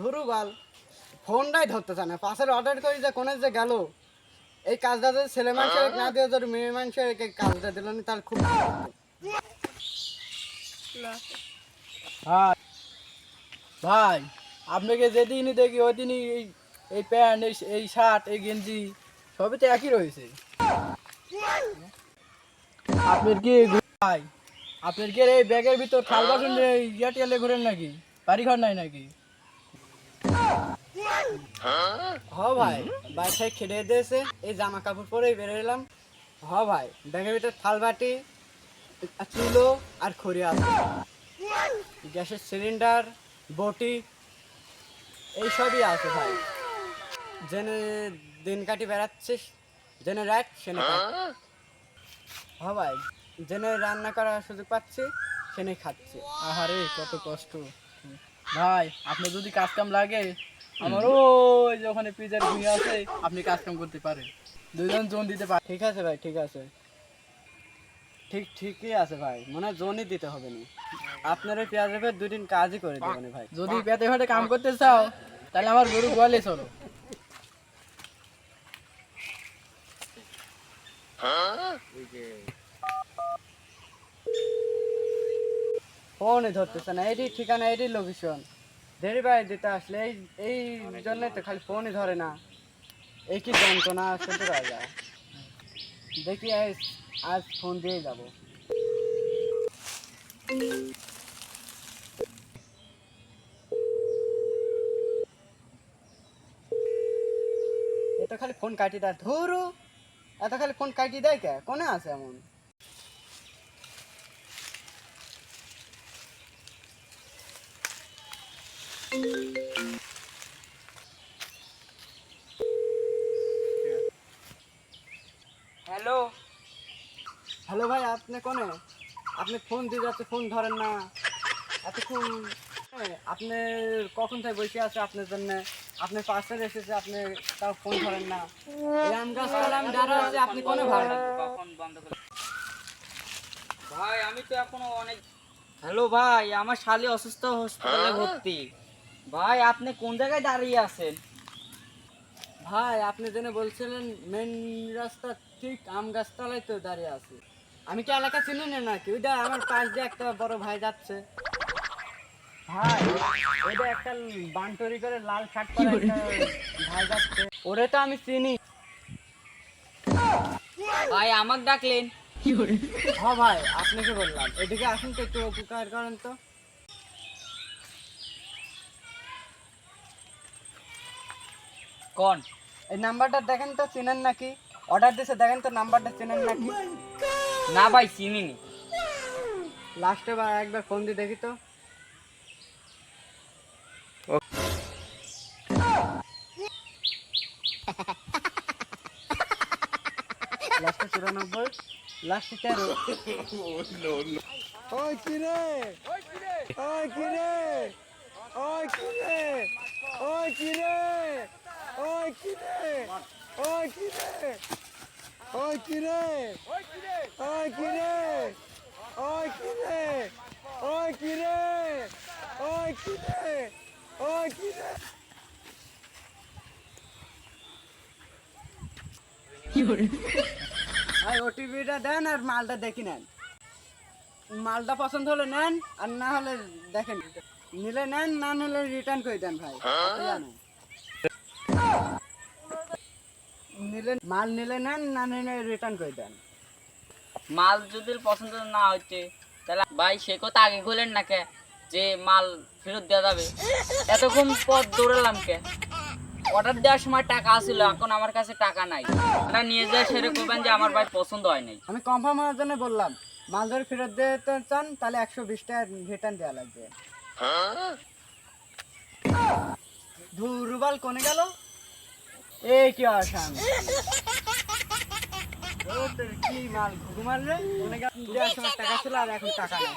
ধরু বাল। ফোনটাই ধরতে চায় না। পাশের অর্ডার করি যে কোনে যে গেল, এই কাজটা যদি ছেলে মানুষের না দিয়ে যদি মেয়ে মানুষের কাজটা দিল না, তার খুব হতো। ভাই, আপনাকে যেদিনই দেখি ওই দিনই এই এই প্যান্ট, এই এই শার্ট, এই গেঞ্জি, সবই তো একই রয়েছে। আপনার কি ভাই, আপনার কি এই ব্যাগের ভিতর থাল বাসন ইয়া ঘুরেন নাকি? বাড়ি ঘর নাই নাকি? হ ভাই থেকে খেটে দিয়েছে, এই জামা কাপড় পরেই বের এলাম হ ভাই, ব্যাগের ভিতর থাল বাটি আর চুলো আর খড়ি আছে। গ্যাসের সিলিন্ডার, বটি, এই সবই আছে ভাই। জেনে দিন কাটি বেড়াচ্ছিস জেনে রাত সেনে হ ভাই জেনে রান্না করার সুযোগ পাচ্ছি, সেনে খাচ্ছি। আহারে, কত কষ্ট। ভাই আপনি যদি কাজ কাম লাগে আমার ওই যে ওখানে পিজার ভুঁই আছে আপনি কাজ কাম করতে পারেন। দুইজন জোন দিতে পারেন ঠিক আছে ভাই ঠিক আছে। ঠিক ঠিকই আছে ভাই মনে হয় জোনই দিতে হবে না। আপনার ওই পেঁয়াজ রেপে দুদিন কাজই করে দেবেন ভাই। যদি পেটে কাম করতে চাও তাহলে আমার গরু গোয়ালে চলো। ফোনে ধরতেছে না এটি ঠিকানা এটি লোকেশন দেরি ভাই দিতে আসলে এই এই জন্যই তো খালি ফোনই ধরে না। এই কি যন্ত্রণা শুনতে পাওয়া যায় দেখি আজ আজ ফোন দিয়ে যাব। এত খালি ফোন কাটি দেয়। ধরো এত খালি ফোন কাটি দেয় কে? কোনে আছে এমন? হ্যালো। হ্যালো ভাই আপনি কোনে? আপনি ফোন দিয়ে যাচ্ছে ফোন ধরেন না। এতক্ষণ হ্যাঁ, আপনি কখন থেকে বসে আছে আপনার জন্য? আপনি পার্সেল এসেছে আপনি তাও ফোন ধরেন না। আছে আপনি কোনে ভাই? কখন বন্ধ করে ভাই আমি তো এখনও অনেক হ্যালো ভাই আমার শালি অসুস্থ হসপিটালে ভর্তি। ভাই আপনি কোন জায়গায় দাঁড়িয়ে আছেন? ভাই আপনি যেন বলছিলেন মেন রাস্তা ঠিক আম গাছতলায় তো দাঁড়িয়ে আছে। আমি কি এলাকা চিনি না নাকি? ওইটা আমার পাশ দিয়ে একটা বড় ভাই যাচ্ছে। ভাই ওইটা একটা বান্টরি করে লাল শার্ট পরা একটা ভাই যাচ্ছে। ওরে তো আমি চিনি। ভাই আমাকে ডাকলেন। হ্যাঁ ভাই আপনাকে বললাম? এদিকে আসুন তো একটু উপকার করেন তো। কোন? এই নাম্বারটা দেখেন তো, চেনেন নাকি? অর্ডার দিছে, দেখেন তো নাম্বারটা, চেনেন নাকি? না ভাই, চিনিনি। লাস্টে একবার ফোন দিয়ে দেখি তো। চুরানব্বই লাস্টে ওই কিরে? ওই কিরে? ওই কিরে? ওই কিরে? ওই কিরে ওই কিরে ওই কিরে ওই কিরে ওই কিরে ওই কিরে ওই কিরে ওই কিরে ওই ভাই ওটিপিটা দেন আর মালটা দেখি নেন। মালটা পছন্দ হলে নেন আর না হলে দেখেন। নিলে নেন, না নিলে রিটার্ন করে দেন ভাই আপনি জানেন। নিলে মাল নিলে নেন না নিলে রিটার্ন করে দেন। মাল যদি পছন্দ না হচ্ছে তাহলে ভাই সে কথা আগে বলেন না কে যে মাল ফেরত দেওয়া যাবে। এতক্ষণ পথ দৌড়ালাম কে। অর্ডার দেওয়ার সময় টাকা আসছিল এখন আমার কাছে টাকা নাই। ওটা নিয়ে যায় সেরে করবেন যে আমার ভাই পছন্দ হয় নাই। আমি কনফার্ম হওয়ার জন্য বললাম মাল ধরে ফেরত দিতে চান তাহলে একশো বিশ টাকা রিটার্ন দেওয়া লাগবে। ধুরুবাল কোনে গেল? এই কি আসাম কি মাল ঘুঘু মারলে? অনেক টাকা ছিল আর এখন টাকা নেই।